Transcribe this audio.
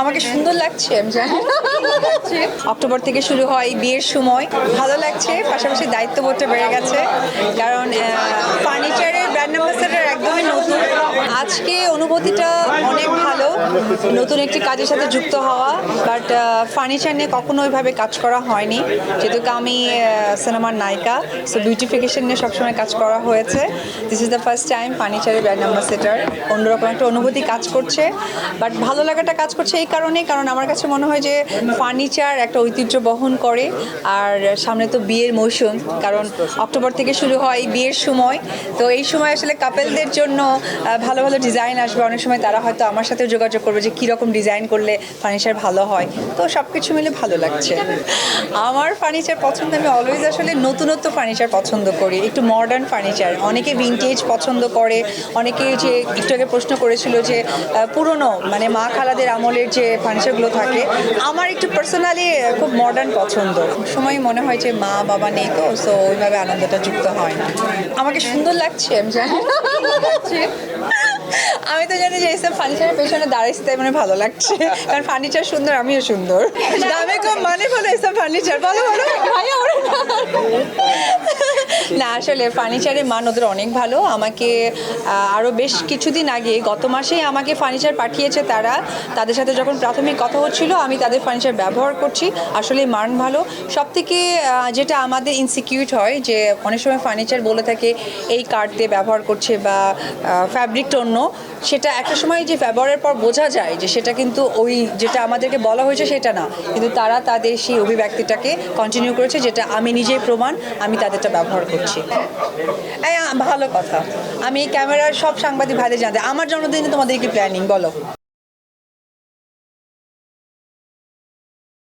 আমাকে সুন্দর লাগছে, আমি জানি অক্টোবর থেকে শুরু হয় বিয়ের সময়। ভালো লাগছে, পাশাপাশি দায়িত্ববোধটা বেড়ে গেছে। কারণ ফার্নিচারের ব্র্যান্ড অ্যাম্বাসেডার একদমই নতুন আজকে অনুভূতিটা অনেক ভালো। নতুন একটি কাজের সাথে যুক্ত হওয়া বাট ফার্নিচার নিয়ে কখনো ওইভাবে কাজ করা হয়নি। যেহেতু আমি সিনেমার নায়িকা সো বিউটিফিকেশন নিয়ে সবসময় কাজ করা হয়েছে। This is the first time ফার্নিচারের ব্র্যান্ড অ্যাম্বাসেডার অন্যরকম একটা অনুভূতি কাজ করছে বাট ভালো লাগাটা কাজ করছে এই কারণে কারণ আমার কাছে মনে হয় যে ফার্নিচার একটা ঐতিহ্য বহন করে, আর সামনে তো বিয়ের মৌসুম, কারণ অক্টোবর থেকে শুরু হয় বিয়ের সময়। তো এই সময় আসলে কাপেলদের জন্য ভালো ভালো ডিজাইন আসবে। অনেক সময় তারা হয়তো আমার সাথেও যোগাযোগ করবে যে কীরকম ডিজাইন করলে ফার্নিচার ভালো হয়। তো সব কিছু মিলে ভালো লাগছে। আমার ফার্নিচার পছন্দ, আমি অলওয়েজ আসলে নতুনত্ব ফার্নিচার পছন্দ করি। একটু মডার্ন ফার্নিচার অনেকে ভিনটেজ পছন্দ করে। অনেকে যে একটু আগে প্রশ্ন করেছিল যে পুরনো মানে মা খালাদের আমলের যে ফার্নিচারগুলো থাকে, আমার একটু পার্সোনালি খুব মডার্ন পছন্দ। সময় মনে হয় যে মা, বাবা নেই তো সো ওইভাবে আনন্দটা যুক্ত হয় না। আমাকে সুন্দর লাগছে, আমি জানি। আমি তো জানি যে এইসব ফার্নিচারের পেছনে দাঁড়াইছি তাই মানে ভালো লাগছে। কারণ ফার্নিচার সুন্দর আমিও সুন্দর। দামে কম মানে বলো এইসব ফার্নিচার বলো বলো। ভাইয়া ওরে না আসলে ফার্নিচারের মান ওদের অনেক ভালো। আমাকে আরও বেশ কিছুদিন আগে, গত মাসেই আমাকে ফার্নিচার পাঠিয়েছে তারা। তাদের সাথে যখন প্রাথমিক কথা হচ্ছিল, আমি তাদের ফার্নিচার ব্যবহার করছি। আসলে মান ভালো। সব থেকে যেটা আমাদের ইনসিকিউট হয়, যে অনেক সময় ফার্নিচার বলে থাকে, এই কার্ড দিয়ে ব্যবহার করছে বা ফ্যাব্রিকটা অন্য। সেটা একটা সময় যে ব্যবহারের পর বোঝা যায় যে সেটা কিন্তু ওই যেটা আমাদেরকে বলা হয়েছে সেটা না। কিন্তু তারা তাদের সেই অভিব্যক্তিটাকে কন্টিনিউ করেছে, যেটা আমি নিজেই প্রমাণ, আমি তাদেরটা ব্যবহার করছি। ভালো কথা। আমি ক্যামেরার সব সাংবাদিক ভাইদের জানতে আমার জন্মদিনে তোমাদের কি প্ল্যানিং বলো।